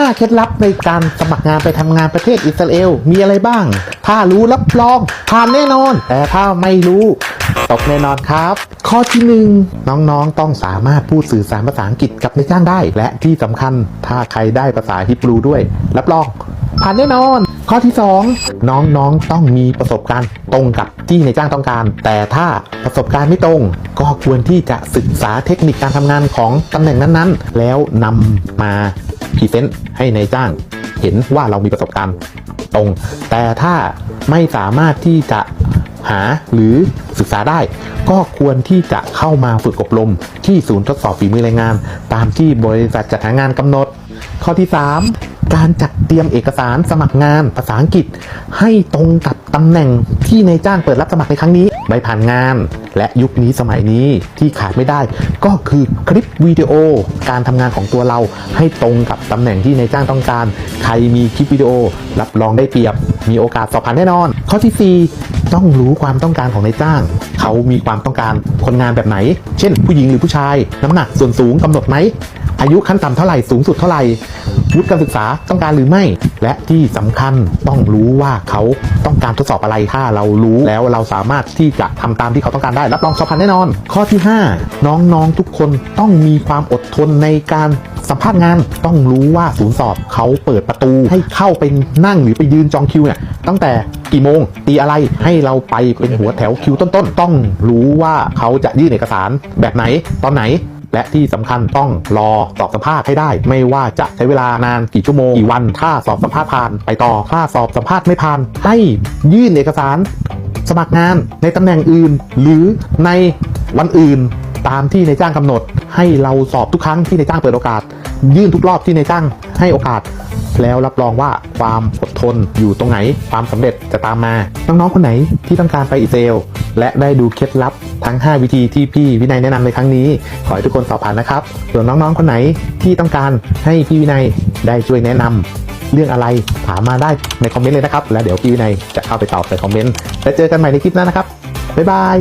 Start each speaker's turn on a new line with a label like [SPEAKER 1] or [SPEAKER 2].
[SPEAKER 1] 5 เคล็ดลับในการสมัครงานไปทำงานประเทศอิสราเอล มีอะไรบ้าง ถ้ารู้รับรองผ่านแน่นอน แต่ถ้าไม่รู้ตกแน่นอนครับ ข้อที่หนึ่งน้องๆต้องสามารถพูดสื่อสารภาษาอังกฤษกับนายจ้างได้ และที่สำคัญถ้าใครได้ภาษาฮิบรูด้วย รับรองผ่านแน่นอน ข้อที่ 2 น้องๆต้องมีประสบการณ์ตรงกับที่นายจ้างต้องการ แต่ถ้าประสบการณ์ไม่ตรง ก็ควรที่จะศึกษาเทคนิคการทำงานของตำแหน่งนั้นๆ แล้วนำมา พรีเซนต์ให้ในายจ้างเห็นว่าเรามีประสบการณ์ตรง แต่ถ้าไม่สามารถที่จะหาหรือศึกษาได้ ก็ควรที่จะเข้ามาฝึกอบรม ที่ศูนย์ทดสอบฝีมือแรงงาน ตามที่บริษัทจัดหางานกำหนด ข้อที่ 3 การจัดเตรียมเอกสารสมัครงานภาษาอังกฤษ ให้ตรงกับตำแหน่งที่นายจ้างเปิดรับสมัครในครั้งนี้ใบผ่านงาน และยุคนี้สมัยนี้ที่ขาดไม่ได้ ก็คือคลิปวิดีโอ การทำงานของตัวเราให้ตรงกับตำแหน่งที่นายจ้างต้องการ ใครมีคลิปวิดีโอ รับรองได้เปรียบ มีโอกาสสอบผ่านแน่นอน ข้อที่ 4 ต้องรู้ความต้องการของนายจ้าง เขามีความต้องการคนงานแบบไหน เช่น ผู้หญิงหรือผู้ชาย น้ำหนักส่วนสูงกำหนดไหมอายุขั้นต่ำเท่าไหร่สูงสุดเท่าไหร่ วุฒิการศึกษาต้องการหรือไม่ และที่สำคัญต้องรู้ว่าเขาต้องการทดสอบอะไรถ้าเรารู้แล้วเราสามารถที่จะทำตามที่เขาต้องการได้รับรองสอบผ่านแน่นอน ข้อที่ 5 น้องๆทุกคนต้องมีความอดทนในการสัมภาษณ์งานต้องรู้ว่าศูนย์สอบเขาเปิดประตูให้เข้าไปนั่งหรือไปยืนจองคิวเนี่ยตั้งแต่กี่โมงตีอะไรให้เราไปเป็นหัวแถวคิวต้นๆ ต้องรู้ว่าเขาจะยื่นเอกสารแบบไหนตอนไหน และที่สำคัญต้องรอสอบสัมภาษณ์ให้ได้ ไม่ว่าจะใช้เวลานานกี่ชั่วโมงกี่วัน ถ้าสอบสัมภาษณ์ผ่านไปต่อถ้าสอบสัมภาษณ์ไม่ผ่าน ให้ยื่นเอกสาร สมัครงานในตำแหน่งอื่น หรือในวันอื่นตามที่นายจ้างกำหนด ให้เราสอบทุกครั้งที่นายจ้างเปิดโอกาส ยื่นทุกรอบที่นายจ้างให้โอกาส แล้วรับรองว่าความอดทนอยู่ตรงไหน ความสำเร็จจะตามมา น้องๆคนไหนที่ต้องการไปอิสราเอลและได้ดูเคล็ดลับทั้ง 5 วิธีที่พี่วินัยแนะนำในครั้งนี้ ขอให้ทุกคนสอบผ่านนะครับ ส่วนน้องๆคนไหนที่ต้องการให้พี่วินัยได้ช่วยแนะนำเรื่องอะไรถามมาได้ในคอมเมนต์เลยนะครับ แล้วเดี๋ยวพี่วินัยจะเข้าไปตอบในคอมเมนต์แล้วเจอกันใหม่ในคลิปหน้านะครับบ๊ายบาย